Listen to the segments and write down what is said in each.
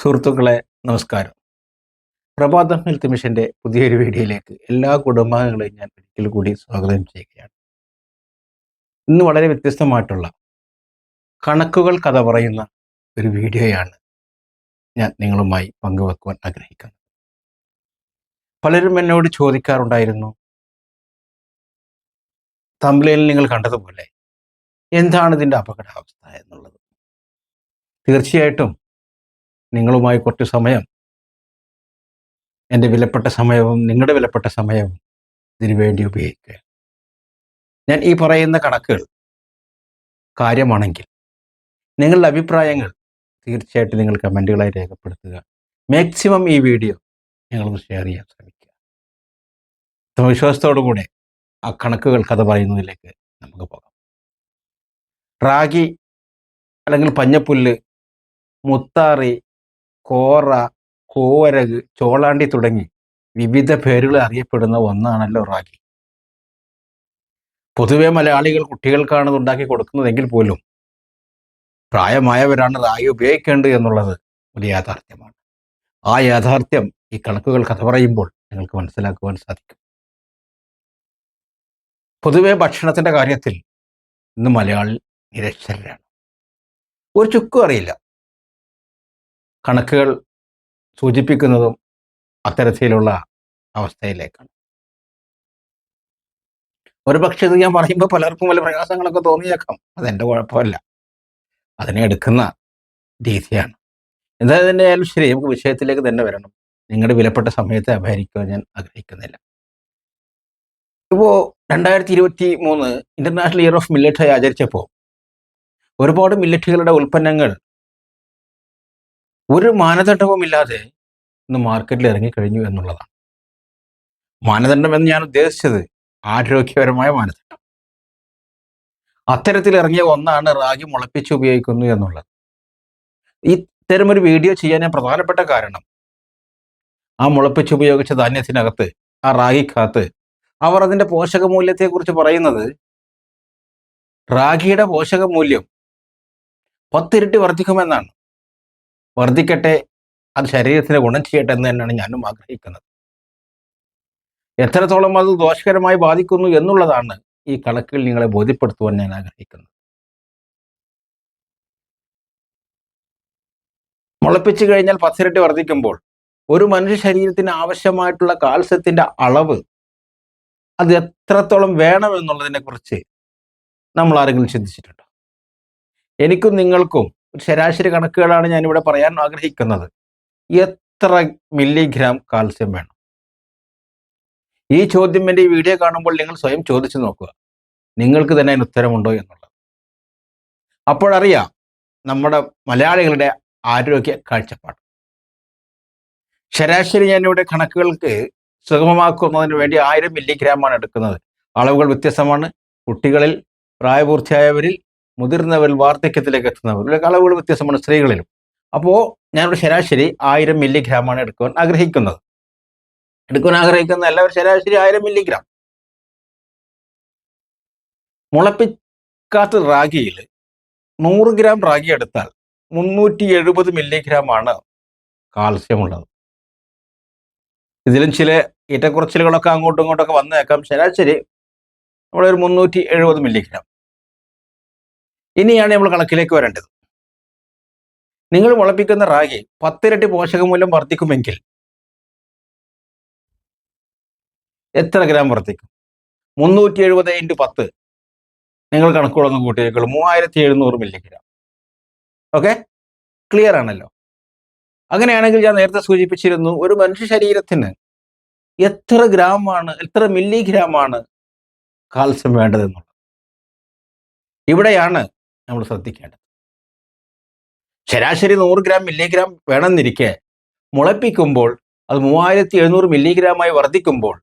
സുഹൃത്തുക്കളെ നമസ്കാരം. പ്രഭാതം ഹെൽത്ത് മിഷന്റെ പുതിയൊരു വീഡിയോയിലേക്ക് എല്ലാ കുടുംബാംഗങ്ങളെയും ഞാൻ ഒരിക്കൽ കൂടി സ്വാഗതം ചെയ്യുകയാണ്. ഇന്ന് വളരെ വ്യത്യസ്തമായിട്ടുള്ള കണക്കുകൾ കഥ പറയുന്ന ഒരു വീഡിയോയാണ് ഞാൻ നിങ്ങളുമായി പങ്കുവെക്കുവാൻ ആഗ്രഹിക്കുന്നത്. പലരും എന്നോട് ചോദിക്കാറുണ്ടായിരുന്നു തമ്പിലയിൽ നിങ്ങൾ കണ്ടതുപോലെ എന്താണ് ഇതിന്റെ അപകടാവസ്ഥ എന്നുള്ളത്? തീർച്ചയായിട്ടും നിങ്ങളുമായി കുറച്ച് സമയം എന്റെ വിലപ്പെട്ട സമയവും നിങ്ങളുടെ വിലപ്പെട്ട സമയവും ഇതിനു വേണ്ടി ഉപയോഗിക്കുക. ഞാൻ ഈ പറയുന്ന കണക്കുകൾ കാര്യമാണെങ്കിൽ നിങ്ങളുടെ അഭിപ്രായങ്ങൾ തീർച്ചയായിട്ടും നിങ്ങൾ കമന്റുകളായി രേഖപ്പെടുത്തുക. മാക്സിമം ഈ വീഡിയോ ഞങ്ങളൊന്ന് ഷെയർ ചെയ്യാൻ ശ്രമിക്കുക. ആത്മവിശ്വാസത്തോടു കൂടെ ആ കണക്കുകൾ കഥ പറയുന്നതിലേക്ക് നമുക്ക് പോകാം. റാഗി അല്ലെങ്കിൽ പഞ്ഞപ്പുല്ല് മുത്താറി കോറ കോവരക് ചോളാണ്ടി തുടങ്ങി വിവിധ പേരുകൾ അറിയപ്പെടുന്ന ഒന്നാണല്ലോ റാഗി. പൊതുവെ മലയാളികൾ കുട്ടികൾക്കാണ് ഉണ്ടാക്കി കൊടുക്കുന്നതെങ്കിൽ പോലും പ്രായമായവരാണ് റാഗി ഉപയോഗിക്കേണ്ടത് എന്നുള്ളത് ഒരു യാഥാർത്ഥ്യമാണ്. ആ യാഥാർത്ഥ്യം ഈ കണക്കുകൾ കഥ പറയുമ്പോൾ നിങ്ങൾക്ക് മനസ്സിലാക്കുവാൻ സാധിക്കും. പൊതുവെ ഭക്ഷണത്തിന്റെ കാര്യത്തിൽ ഇന്ന് മലയാളി നിരക്ഷരരാണ്. ഒരു ചുക്കും അറിയില്ല. കണക്കുകൾ സൂചിപ്പിക്കുന്നതും അത്തരത്തിലുള്ള അവസ്ഥയിലേക്കാണ്. ഒരു പക്ഷേ ഇത് ഞാൻ പറയുമ്പോൾ പലർക്കും വല്ല പ്രയാസങ്ങളൊക്കെ തോന്നിയേക്കാം. അതെന്റെ കുഴപ്പമല്ല. അതിനെ എടുക്കുന്ന രീതിയാണ്. എന്തായാലും തന്നെ ആയാലും ശരി നമുക്ക് വിഷയത്തിലേക്ക് തന്നെ വരണം. നിങ്ങളുടെ വിലപ്പെട്ട സമയത്തെ അപഹരിക്കുവാൻ ഞാൻ ആഗ്രഹിക്കുന്നില്ല. ഇപ്പോൾ രണ്ടായിരത്തി ഇരുപത്തി മൂന്ന് ഇന്റർനാഷണൽ ഇയർ ഓഫ് മില്ലറ്റായി ആചരിച്ചപ്പോൾ ഒരുപാട് മില്ലറ്റുകളുടെ ഉൽപ്പന്നങ്ങൾ ഒരു മാനദണ്ഡവുമില്ലാതെ ഇന്ന് മാർക്കറ്റിൽ ഇറങ്ങിക്കഴിഞ്ഞു എന്നുള്ളതാണ്. മാനദണ്ഡം എന്ന് ഞാൻ ഉദ്ദേശിച്ചത് ആരോഗ്യപരമായ മാനദണ്ഡം. അത്തരത്തിൽ ഇറങ്ങിയ ഒന്നാണ് റാഗി മുളപ്പിച്ച് ഉപയോഗിക്കുന്നു എന്നുള്ളത്. ഇത്തരമൊരു വീഡിയോ ചെയ്യാൻ ഞാൻ പ്രധാനപ്പെട്ട കാരണം ആ മുളപ്പിച്ച് ഉപയോഗിച്ച ധാന്യത്തിനകത്ത് ആ റാഗിക്കകത്ത് അവർ അതിന്റെ പോഷകമൂല്യത്തെക്കുറിച്ച് പറയുന്നത് റാഗിയുടെ പോഷകമൂല്യം പത്തിരട്ടി വർദ്ധിക്കുമെന്നാണ്. വർദ്ധിക്കട്ടെ അത് ശരീരത്തിന് ഗുണം ചെയ്യട്ടെ എന്ന് തന്നെയാണ് ഞാനും ആഗ്രഹിക്കുന്നത്. എത്രത്തോളം അത് ദോഷകരമായി ബാധിക്കുന്നു എന്നുള്ളതാണ് ഈ കണക്കിൽ നിങ്ങളെ ബോധ്യപ്പെടുത്തുവാൻ ഞാൻ ആഗ്രഹിക്കുന്നത്. മുളപ്പിച്ചു കഴിഞ്ഞാൽ പത്തിരട്ടി വർദ്ധിക്കുമ്പോൾ ഒരു മനുഷ്യ ശരീരത്തിന് ആവശ്യമായിട്ടുള്ള കാൽസ്യത്തിന്റെ അളവ് അത് എത്രത്തോളം വേണമെന്നുള്ളതിനെ കുറിച്ച് നമ്മൾ ആരെങ്കിലും ചിന്തിച്ചിട്ടുണ്ടോ? എനിക്കും നിങ്ങൾക്കും ശരാശരി കണക്കുകളാണ് ഞാനിവിടെ പറയാൻ ആഗ്രഹിക്കുന്നത്. എത്ര മില്ലിഗ്രാം കാൽസ്യം വേണം? ഈ ചോദ്യം എന്റെ ഈ വീഡിയോ കാണുമ്പോൾ നിങ്ങൾ സ്വയം ചോദിച്ചു നോക്കുക. നിങ്ങൾക്ക് തന്നെ അതിന് ഉത്തരമുണ്ടോ എന്നുള്ളത്. അപ്പോഴറിയാം നമ്മുടെ മലയാളികളുടെ ആരോഗ്യ കാഴ്ചപ്പാട്. ശരാശരി ഞാനിവിടെ കണക്കുകൾക്ക് സുഗമമാക്കുന്നതിന് വേണ്ടി ആയിരം മില്ലിഗ്രാമാണ് എടുക്കുന്നത്. അളവുകൾ വ്യത്യസ്തമാണ്. കുട്ടികളിൽ പ്രായപൂർത്തിയായവരിൽ മുതിർന്നവരിൽ വാർദ്ധക്യത്തിലേക്ക് എത്തുന്നവരിൽ അളവുകൾ വ്യത്യസ്തമാണ് സ്ത്രീകളിലും. അപ്പോൾ ഞാനൊരു ശരാശരി ആയിരം മില്ലിഗ്രാമാണ് എടുക്കുവാൻ ആഗ്രഹിക്കുന്നത്. എടുക്കുവാൻ ആഗ്രഹിക്കുന്ന എല്ലാവരും ശരാശരി ആയിരം മില്ലിഗ്രാം. മുളപ്പിക്കാത്ത റാഗിയിൽ നൂറ് ഗ്രാം റാഗി എടുത്താൽ മുന്നൂറ്റി എഴുപത് മില്ലിഗ്രാമാണ് കാൽസ്യം ഉള്ളത് ഇതിലും ചില ഏറ്റക്കുറച്ചിലുകളൊക്കെ അങ്ങോട്ടും ഇങ്ങോട്ടൊക്കെ വന്നേക്കാം. ശരാശരി നമ്മളൊരു മുന്നൂറ്റി എഴുപത് മില്ലിഗ്രാം. ഇനിയാണ് നമ്മൾ കണക്കിലേക്ക് വരേണ്ടത്. നിങ്ങൾ മുളപ്പിക്കുന്ന റാഗി പത്തിരട്ടി പോഷകമൂല്യം വർദ്ധിക്കുമെങ്കിൽ എത്ര ഗ്രാം വർദ്ധിക്കും? മുന്നൂറ്റി എഴുപത് ഇന്റു പത്ത്. നിങ്ങൾ കണക്കുകളൊന്നും കൂട്ടിയേക്കുള്ളൂ. മൂവായിരത്തി എഴുന്നൂറ് മില്ലിഗ്രാം. ഓക്കെ? ക്ലിയർ ആണല്ലോ. അങ്ങനെയാണെങ്കിൽ ഞാൻ നേരത്തെ സൂചിപ്പിച്ചിരുന്നു ഒരു മനുഷ്യ ശരീരത്തിന് എത്ര ഗ്രാമാണ് എത്ര മില്ലിഗ്രാമാണ് കാൽസ്യം വേണ്ടതെന്നുള്ളത്. ഇവിടെയാണ് നമ്മൾ ശ്രദ്ധിക്കേണ്ടത്. ശരാശരി നൂറ് ഗ്രാം മില്ലിഗ്രാം വേണമെന്നിരിക്കെ മുളപ്പിക്കുമ്പോൾ അത് മൂവായിരത്തി എഴുന്നൂറ് മില്ലിഗ്രാമായി വർദ്ധിക്കുമ്പോൾ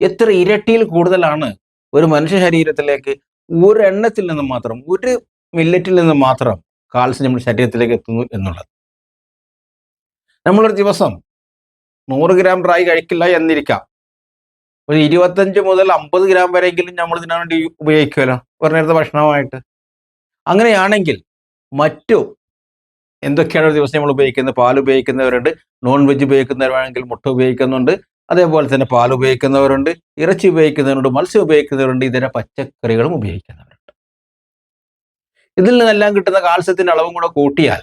എത്ര ഇരട്ടിയിൽ കൂടുതലാണ് ഒരു മനുഷ്യ ശരീരത്തിലേക്ക് ഒരു എണ്ണത്തിൽ നിന്ന് മാത്രം ഒരു മില്ലറ്റിൽ നിന്ന് മാത്രം കാൽസ്യം നമ്മുടെ ശരീരത്തിലേക്ക് എത്തുന്നു എന്നുള്ളത്. നമ്മളൊരു ദിവസം നൂറ് ഗ്രാം ഡ്രൈ കഴിക്കില്ല എന്നിരിക്കാം. ഒരു ഇരുപത്തഞ്ച് മുതൽ അമ്പത് ഗ്രാം വരെയെങ്കിലും നമ്മൾ ഇതിനു വേണ്ടി ഉപയോഗിക്കുമല്ലോ ഒരു നേരത്തെ ഭക്ഷണമായിട്ട്. അങ്ങനെയാണെങ്കിൽ മറ്റു എന്തൊക്കെയാണ് ദിവസം നമ്മൾ ഉപയോഗിക്കുന്നത്? പാൽ ഉപയോഗിക്കുന്നവരുണ്ട് നോൺ വെജ് ഉപയോഗിക്കുന്നവരാണെങ്കിൽ മുട്ട ഉപയോഗിക്കുന്നുണ്ട് അതേപോലെ തന്നെ പാൽ ഉപയോഗിക്കുന്നവരുണ്ട് ഇറച്ചി ഉപയോഗിക്കുന്നവരുണ്ട് മത്സ്യം ഉപയോഗിക്കുന്നവരുണ്ട് ഇതര പച്ചക്കറികളും ഉപയോഗിക്കുന്നവരുണ്ട്. ഇതിൽ നിന്നെല്ലാം കിട്ടുന്ന കാൽസ്യത്തിന്റെ അളവും കൂടെ കൂട്ടിയാൽ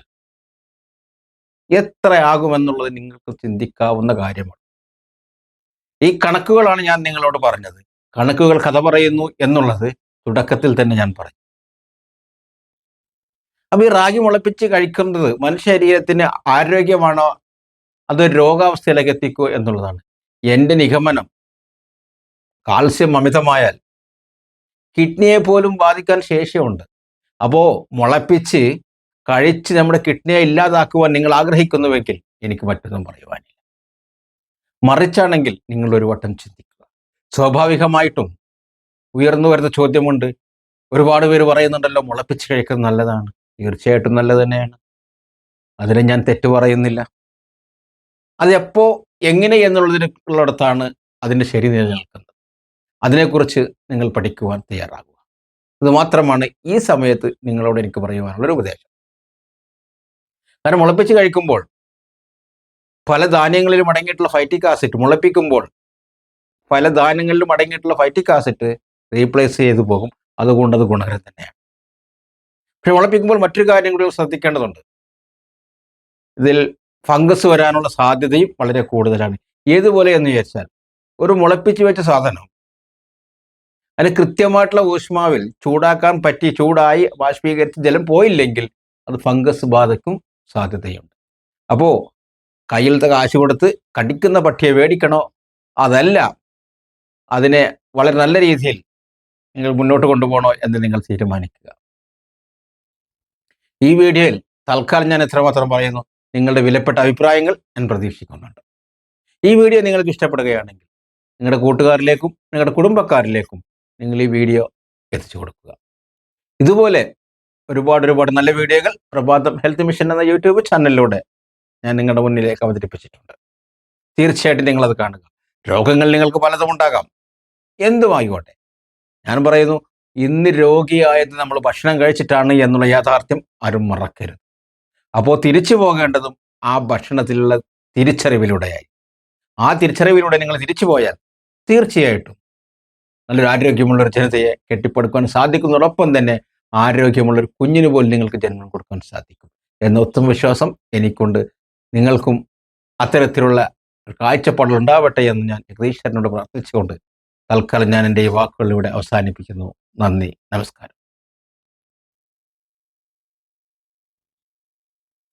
എത്രയാകുമെന്നുള്ളത് നിങ്ങൾക്ക് ചിന്തിക്കാവുന്ന കാര്യമാണ്. ഈ കണക്കുകളാണ് ഞാൻ നിങ്ങളോട് പറഞ്ഞത്. കണക്കുകൾ കഥ പറയുന്നു എന്നുള്ളത് തുടക്കത്തിൽ തന്നെ ഞാൻ പറഞ്ഞു. അപ്പൊ ഈ റാഗി മുളപ്പിച്ച് കഴിക്കുന്നത് മനുഷ്യ ശരീരത്തിന് ആരോഗ്യമാണോ അത് രോഗാവസ്ഥയിലേക്ക് എത്തിക്കോ എന്നുള്ളതാണ്. എന്റെ നിഗമനം കാൽസ്യം അമിതമായാൽ കിഡ്നിയെ പോലും ബാധിക്കാൻ ശേഷിയുണ്ട്. അപ്പോ മുളപ്പിച്ച് കഴിച്ച് നമ്മുടെ കിഡ്നിയെ ഇല്ലാതാക്കുവാൻ നിങ്ങൾ ആഗ്രഹിക്കുന്നുവെങ്കിൽ എനിക്ക് മറ്റൊന്നും പറയുവാനില്ല. മറിച്ചാണെങ്കിൽ നിങ്ങൾ ഒരു വട്ടം ചിന്തിക്കുക. സ്വാഭാവികമായിട്ടും ഉയർന്നു വരുന്ന ചോദ്യമുണ്ട്. ഒരുപാട് പേര് പറയുന്നുണ്ടല്ലോ മുളപ്പിച്ച് കഴിക്കുന്നത് നല്ലതാണ്. തീർച്ചയായിട്ടും നല്ലത് തന്നെയാണ്. അതിനെ ഞാൻ തെറ്റു പറയുന്നില്ല. അതെപ്പോ എങ്ങനെ എന്നുള്ളതിനുള്ളിടത്താണ് അതിന്റെ ശരി നിലനിൽക്കുന്നത് അതിനെക്കുറിച്ച് നിങ്ങൾ പഠിക്കുവാൻ തയ്യാറാകുക. അതുമാത്രമാണ് ഈ സമയത്ത് നിങ്ങളോട് എനിക്ക് പറയുവാനുള്ള ഒരു ഉപദേശം. കാരണം മുളപ്പിച്ച് കഴിക്കുമ്പോൾ പല ധാന്യങ്ങളിലും അടങ്ങിയിട്ടുള്ള ഫൈറ്റിക് ആസിഡ് മുളപ്പിക്കുമ്പോൾ പല ധാന്യങ്ങളിലും അടങ്ങിയിട്ടുള്ള ഫൈറ്റിക് ആസിഡ് റീപ്ലേസ് ചെയ്തു പോകും. അതുകൊണ്ട് അത് ഗുണകരം തന്നെയാണ്. പക്ഷെ മുളപ്പിക്കുമ്പോൾ മറ്റൊരു കാര്യം കൂടി ശ്രദ്ധിക്കേണ്ടതുണ്ട്. ഇതിൽ ഫംഗസ് വരാനുള്ള സാധ്യതയും വളരെ കൂടുതലാണ്. ഏതുപോലെ എന്ന് വിചാരിച്ചാൽ ഒരു മുളപ്പിച്ച് വെച്ച സാധനം അതിന് കൃത്യമായിട്ടുള്ള ഊഷ്മാവിൽ ചൂടാക്കാൻ പറ്റി ചൂടായി ബാഷ്പീകരിച്ച് ജലം പോയില്ലെങ്കിൽ അത് ഫംഗസ് ബാധക്കും സാധ്യതയുണ്ട്. അപ്പോൾ കയ്യിലത്തെ കാശ് കൊടുത്ത് കടിക്കുന്ന പട്ടിയെ മേടിക്കണോ അതല്ല. അതിനെ വളരെ നല്ല രീതിയിൽ നിങ്ങൾ മുന്നോട്ട് കൊണ്ടുപോകണോ എന്ന് നിങ്ങൾ തീരുമാനിക്കുക. ഈ വീഡിയോയിൽ തൽക്കാലം ഞാൻ എത്രമാത്രം പറയുന്നു. നിങ്ങളുടെ വിലപ്പെട്ട അഭിപ്രായങ്ങൾ ഞാൻ പ്രതീക്ഷിക്കുന്നുണ്ട്. ഈ വീഡിയോ നിങ്ങൾക്ക് ഇഷ്ടപ്പെടുകയാണെങ്കിൽ നിങ്ങളുടെ കൂട്ടുകാരിലേക്കും നിങ്ങളുടെ കുടുംബക്കാരിലേക്കും നിങ്ങൾ ഈ വീഡിയോ എത്തിച്ചു കൊടുക്കുക. ഇതുപോലെ ഒരുപാട് ഒരുപാട് നല്ല വീഡിയോകൾ പ്രഭാതം ഹെൽത്ത് മിഷൻ എന്ന യൂട്യൂബ് ചാനലിലൂടെ ഞാൻ നിങ്ങളുടെ മുന്നിലേക്ക് അവതരിപ്പിച്ചിട്ടുണ്ട്. തീർച്ചയായിട്ടും നിങ്ങളത് കാണുക. രോഗങ്ങൾ നിങ്ങൾക്ക് പലതും ഉണ്ടാകാം. എന്തുമായിക്കോട്ടെ ഞാൻ പറയുന്നു ഇന്ന് രോഗിയായത് നമ്മൾ ഭക്ഷണം കഴിച്ചിട്ടാണ് എന്നുള്ള യാഥാർത്ഥ്യം ആരും മറക്കരുത്. അപ്പോൾ തിരിച്ചു പോകേണ്ടതും ആ ഭക്ഷണത്തിലുള്ള തിരിച്ചറിവിലൂടെയായി. ആ തിരിച്ചറിവിലൂടെ നിങ്ങൾ തിരിച്ചു പോയാൽ തീർച്ചയായിട്ടും നല്ലൊരു ആരോഗ്യമുള്ളൊരു ജനതയെ കെട്ടിപ്പടുക്കാൻ സാധിക്കുന്നതോടൊപ്പം തന്നെ ആരോഗ്യമുള്ളൊരു കുഞ്ഞിന് പോലും നിങ്ങൾക്ക് ജന്മം കൊടുക്കാൻ സാധിക്കും എന്ന ഉത്തമ വിശ്വാസം എനിക്കുണ്ട്. നിങ്ങൾക്കും അത്തരത്തിലുള്ള കാഴ്ചപ്പാടുകൾ ഉണ്ടാവട്ടെ എന്ന് ഞാൻ ജഗദീശ്വരനോട് പ്രാർത്ഥിച്ചുകൊണ്ട് തൽക്കാലം ഞാൻ എന്റെ ഈ വാക്കുകളിലൂടെ അവസാനിപ്പിക്കുന്നു. നന്ദി നമസ്കാരം